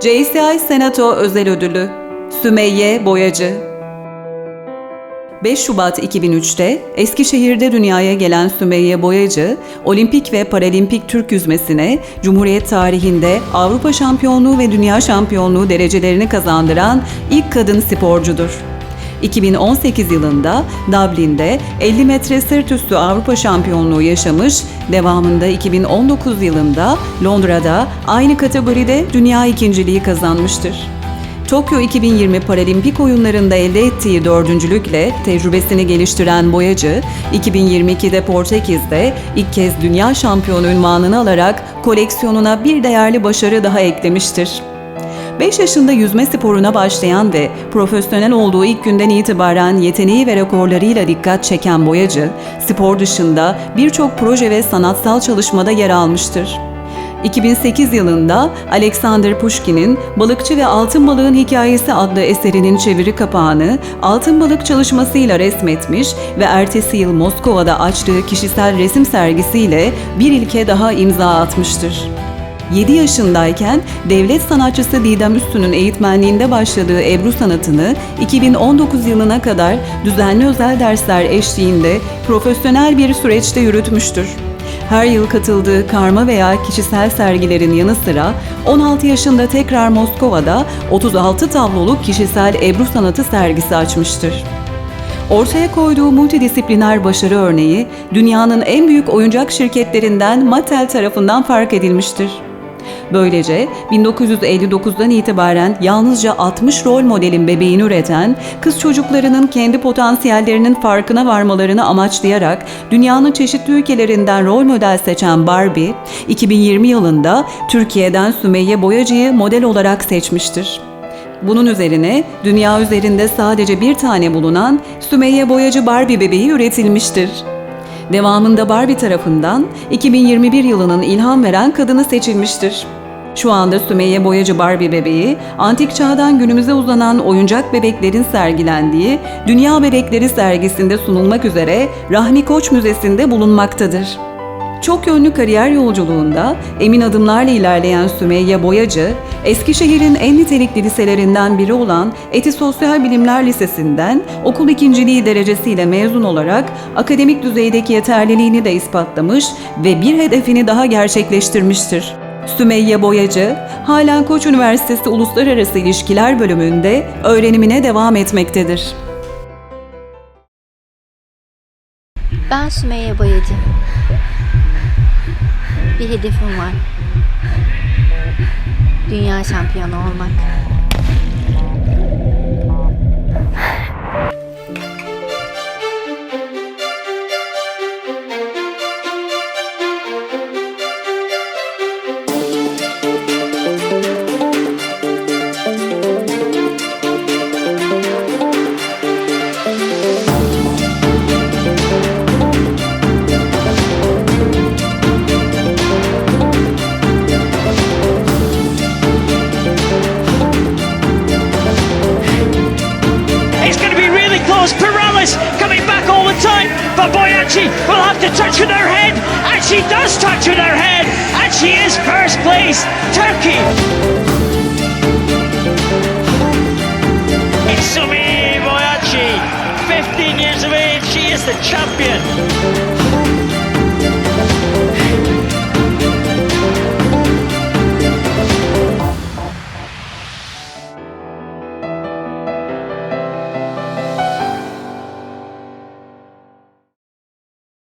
JCI Senato Özel Ödülü Sümeyye Boyacı 5 Şubat 2003'te Eskişehir'de dünyaya gelen Sümeyye Boyacı, olimpik ve paralimpik Türk yüzmesine Cumhuriyet tarihinde Avrupa şampiyonluğu ve dünya şampiyonluğu derecelerini kazandıran ilk kadın sporcudur. 2018 yılında Dublin'de 50 metre sırt üstü Avrupa şampiyonluğu yaşamış, devamında 2019 yılında Londra'da aynı kategoride dünya ikinciliği kazanmıştır. Tokyo 2020 Paralimpik oyunlarında elde ettiği dördüncülükle tecrübesini geliştiren Boyacı, 2022'de Portekiz'de ilk kez dünya şampiyonu unvanını alarak koleksiyonuna bir değerli başarı daha eklemiştir. 5 yaşında yüzme sporuna başlayan ve profesyonel olduğu ilk günden itibaren yeteneği ve rekorlarıyla dikkat çeken Boyacı, spor dışında birçok proje ve sanatsal çalışmada yer almıştır. 2008 yılında Alexander Pushkin'in Balıkçı ve Altın Balığın Hikayesi adlı eserinin çeviri kapağını altın balık çalışmasıyla resmetmiş ve ertesi yıl Moskova'da açtığı kişisel resim sergisiyle bir ilke daha imza atmıştır. 7 yaşındayken devlet sanatçısı Didem Üstün'ün eğitmenliğinde başladığı Ebru sanatını 2019 yılına kadar düzenli özel dersler eşliğinde profesyonel bir süreçte yürütmüştür. Her yıl katıldığı karma veya kişisel sergilerin yanı sıra 16 yaşında tekrar Moskova'da 36 tabloluk kişisel Ebru sanatı sergisi açmıştır. Ortaya koyduğu multidisipliner başarı örneği dünyanın en büyük oyuncak şirketlerinden Mattel tarafından fark edilmiştir. Böylece 1959'dan itibaren yalnızca 60 rol modelin bebeğini üreten, kız çocuklarının kendi potansiyellerinin farkına varmalarını amaçlayarak dünyanın çeşitli ülkelerinden rol model seçen Barbie, 2020 yılında Türkiye'den Sümeyye Boyacı'yı model olarak seçmiştir. Bunun üzerine dünya üzerinde sadece bir tane bulunan Sümeyye Boyacı Barbie bebeği üretilmiştir. Devamında Barbie tarafından 2021 yılının ilham veren kadını seçilmiştir. Şu anda Sümeyye Boyacı Barbie bebeği, antik çağdan günümüze uzanan oyuncak bebeklerin sergilendiği Dünya Bebekleri sergisinde sunulmak üzere Rahmi Koç Müzesi'nde bulunmaktadır. Çok yönlü kariyer yolculuğunda emin adımlarla ilerleyen Sümeyye Boyacı, Eskişehir'in en nitelikli liselerinden biri olan Eti Sosyal Bilimler Lisesi'nden okul ikinciliği derecesiyle mezun olarak akademik düzeydeki yeterliliğini de ispatlamış ve bir hedefini daha gerçekleştirmiştir. Sümeyye Boyacı, halen Koç Üniversitesi Uluslararası İlişkiler bölümünde öğrenimine devam etmektedir. Ben Sümeyye Boyacı. Bir hedefim var. Dünya şampiyonu olmak. Boyachi will have to touch with her head, and she does touch with her head, and she is first place. Turkey.